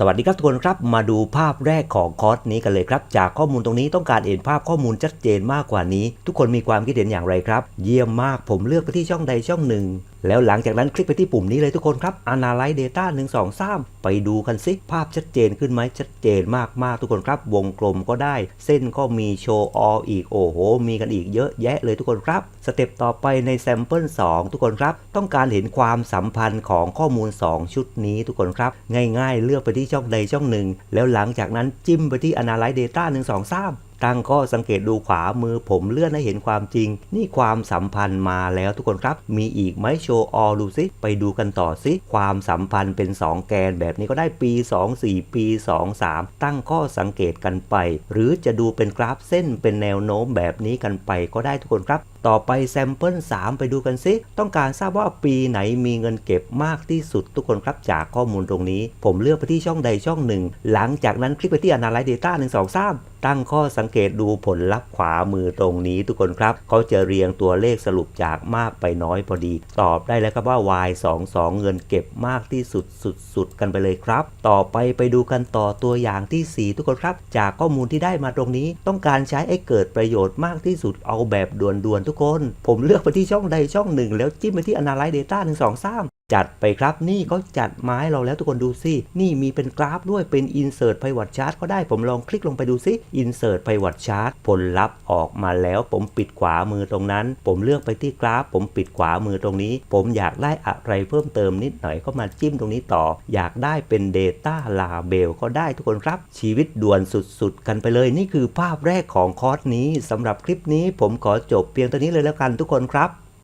สวัสดีครับทุกคนครับ มาดูภาพแรกของคอร์สนี้กันเลยครับ จากข้อมูลตรงนี้ต้องการเห็นภาพข้อมูลชัดเจนมากกว่านี้ ทุกคนมีความคิดเห็นอย่างไรครับ เยี่ยมมากผมเลือกไปที่ช่องใดช่องหนึ่งแล้วหลังจากนั้นคลิกไปที่ปุ่มนี้เลยทุกคนครับ Analyze Data 1 2 3 ไปดูกันสิ ภาพชัดเจนขึ้นไหมชัดเจนมาก ๆ ทุกคนครับ วงกลมก็ได้ เส้นก็มีโชว์อออีก โอ้โห มีกันอีกเยอะแยะเลยทุกคนครับ สเต็ปต่อไปในแซมเปิล2ทุกคนครับ ต้องการเห็นความสัมพันธ์ของข้อมูล 2 ชุดนี้ทุกคนครับ ง่าย ๆ เลือกไปที่ช่องใดช่องหนึ่ง แล้วหลังจากนั้นจิ้มไปที่ Analyze Data 1 2 3 ตั้งข้อสังเกตดูขวามือผมเลื่อนให้เห็นความจริง นี่ความสัมพันธ์มาแล้วทุกคนครับ มีอีกไหมโชว์ออดูซิ ไปดูกันต่อซิ ความสัมพันธ์เป็น 2 แกนแบบนี้ก็ได้ปี 2 4 ปี 2 3 ตั้งข้อสังเกตกันไป หรือจะดูเป็นกราฟเส้นเป็นแนวโน้มแบบนี้กันไปก็ได้ทุกคนครับต่อไปแซมเปิล3ไปดูกันซิต้องการทราบว่าปีไหนมีเงินเก็บมากที่สุดทุกคนครับจากข้อมูลตรงนี้ ผมเลือกไปที่ช่องใดช่องหนึ่ง หลังจากนั้นคลิกไปที่ Analyze Data 1 2 3 ตั้งข้อสังเกตดูผลลัพธ์ขวามือตรงนี้ทุกคนครับ เขาจะเรียงตัวเลขสรุปจากมากไปน้อยพอดี ตอบได้แล้วครับว่า Y 2 2เงินเก็บมากที่สุดสุดๆกันไปเลยครับ ต่อไปไปดูกันต่อตัวอย่างที่ 4 ทุกคนครับ จากข้อมูลที่ได้มาตรงนี้ ต้องการใช้ให้เกิดประโยชน์มากที่สุดเอาแบบด่วนๆทุกคน ผมเลือกไปที่ช่องใดช่องหนึ่ง แล้วจิ้มไปที่ Analyze Data 1 2 3 จัดไปครับนี่เขาจัดมาให้เราแล้วทุกคนดูสินี่มีเป็นกราฟด้วยเป็น Insert Pivot Chart ก็ได้ผมลองคลิกลงไปดูสิ Insert Pivot Chart ผลลัพธ์ออกมาแล้วผมปิดขวามือตรงนั้น ผมเลือกไปที่กราฟ ผมปิดขวามือตรงนี้ ผมอยากได้อะไรเพิ่มเติมนิดหน่อยก็มาจิ้มตรงนี้ต่อ อยากได้เป็น Data Label ก็ได้ทุกคนครับ ชีวิตด่วนสุดๆ กันไปเลย นี่คือภาพแรกของคอร์สนี้สำหรับคลิปนี้ผมขอจบเพียงเท่านี้เลยแล้วกันทุกคนครับ